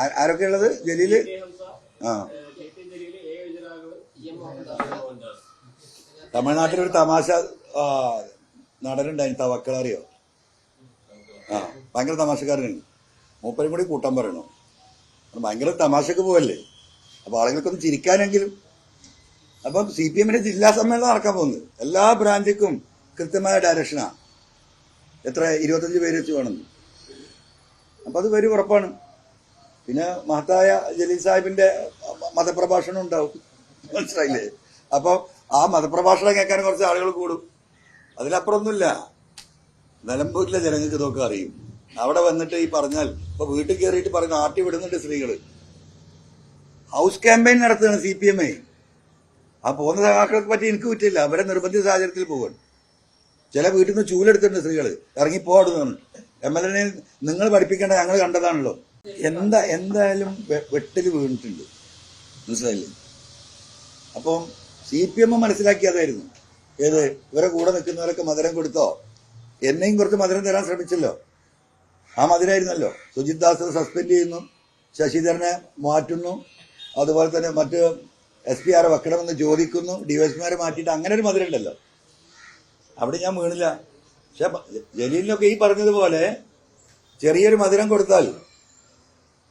ആരൊക്കെ ഉള്ളത്? ജലീൽ? ആ. തമിഴ്നാട്ടിലൊരു തമാശ നടനുണ്ടായിരുന്നു. അറിയോ ആ ഭയങ്കര തമാശക്കാരനുണ്ട് മൂപ്പരും കൂടി കൂട്ടാൻ പറയണു. ഭയങ്കര തമാശക്ക് പോവല്ലേ? അപ്പൊ ആളുകൾക്കൊന്ന് ചിരിക്കാനെങ്കിലും. അപ്പം സി പി എമ്മിന്റെ ജില്ലാ സമ്മേളനം നടക്കാൻ പോകുന്നത് എല്ലാ ബ്രാഞ്ചിക്കും കൃത്യമായ ഡയറക്ഷനാ എത്ര? ഇരുപത്തഞ്ച് പേര് വെച്ച് വേണമെന്ന് അപ്പൊ അത് വരും ഉറപ്പാണ്. പിന്നെ മഹത്തായ ജലീൽ സാഹിബിന്റെ മതപ്രഭാഷണം ഉണ്ടാവും. മനസ്സിലായില്ലേ? അപ്പൊ ആ മതപ്രഭാഷണം കേൾക്കാൻ കുറച്ച് ആളുകൾ കൂടും. അതിലപ്പുറമൊന്നുമില്ല. നിലമ്പൂരിലെ ജനങ്ങൾക്ക് ഇതൊക്കെ അറിയും. അവിടെ വന്നിട്ട് ഈ പറഞ്ഞാൽ ഇപ്പൊ വീട്ടിൽ കയറിയിട്ട് പറഞ്ഞ ആട്ടി വിടുന്നുണ്ട് സ്ത്രീകൾ ഹൗസ് ക്യാമ്പയിൻ നടത്തുകയാണ് സി പി എം ഐ. ആ പോകുന്ന സഹാക്കൾക്ക് പറ്റി എനിക്ക് പറ്റില്ല. അവരെ നിർബന്ധിത സാഹചര്യത്തിൽ പോകാൻ ചില വീട്ടിൽ നിന്ന് ചൂലെടുത്തിട്ടുണ്ട് സ്ത്രീകൾ ഇറങ്ങി പോകണം എം എൽ എനെ നിങ്ങൾ പഠിപ്പിക്കേണ്ട ഞങ്ങൾ കണ്ടതാണല്ലോ. എന്താ എന്തായാലും വെ- വെട്ടിൽ വീണിട്ടുണ്ട്. മനസ്സിലായില്ലേ? അപ്പം സി പി എം മനസ്സിലാക്കിയതായിരുന്നു. ഏത് ഇവരെ കൂടെ നിൽക്കുന്നവരൊക്കെ മധുരം കൊടുത്തോ? എന്നെയും കുറച്ച് മധുരം തരാൻ ശ്രമിച്ചല്ലോ. ആ മധുരമായിരുന്നല്ലോ സുജിത് ദാസ് സസ്പെൻഡ് ചെയ്യുന്നു. ശശിധരനെ മാറ്റുന്നു. അതുപോലെ തന്നെ മറ്റ് എസ് പി ആറെ വെക്കണമെന്ന് ചോദിക്കുന്നു. ഡിവൈഎസ്പിമാരെ മാറ്റിയിട്ട് അങ്ങനെ ഒരു മധുരം ഉണ്ടല്ലോ അവിടെ ഞാൻ വീണില്ല. പക്ഷെ ജലീലിനൊക്കെ ഈ പറഞ്ഞതുപോലെ ചെറിയൊരു മധുരം കൊടുത്താൽ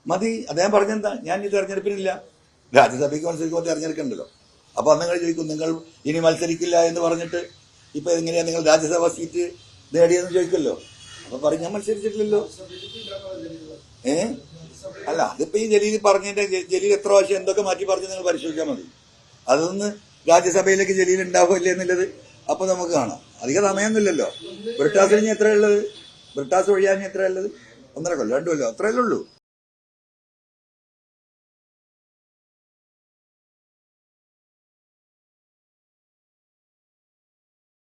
മതി. അദ്ദേഹം പറഞ്ഞെന്താ? ഞാൻ ഈ തെരഞ്ഞെടുപ്പിനില്ല. രാജ്യസഭയ്ക്ക് മത്സരിക്കുമ്പോൾ തെരഞ്ഞെടുക്കണ്ടല്ലോ. അപ്പൊ അന്ന് നിങ്ങൾ ചോദിക്കും നിങ്ങൾ ഇനി മത്സരിക്കില്ല എന്ന് പറഞ്ഞിട്ട് ഇപ്പൊ എങ്ങനെയാ നിങ്ങൾ രാജ്യസഭാ സീറ്റ് നേടിയെന്ന് ചോദിക്കല്ലോ? അപ്പൊ പറഞ്ഞ ഞാൻ മത്സരിച്ചിട്ടില്ലല്ലോ. ഏ? അല്ല അതിപ്പോ ഈ ജലീൽ പറഞ്ഞതിന്റെ ജലീൽ എത്ര പ്രാവശ്യം എന്തൊക്കെ മാറ്റി പറഞ്ഞു നിങ്ങൾ പരിശോധിച്ചാൽ മതി. അതൊന്ന് രാജ്യസഭയിലേക്ക് ജലീൽ ഉണ്ടാവില്ല എന്നുള്ളത് അപ്പൊ നമുക്ക് കാണാം. അധിക സമയമൊന്നുമില്ലല്ലോ. ബ്രിട്ടാസ് കഴിഞ്ഞ് എത്രയുള്ളത് ബ്രിട്ടാസ് ഒഴിയാൻ എത്രയുള്ളത് ഒന്നര കൊല്ലം രണ്ടു കൊല്ലം അത്രയല്ലേ ഉള്ളൂ.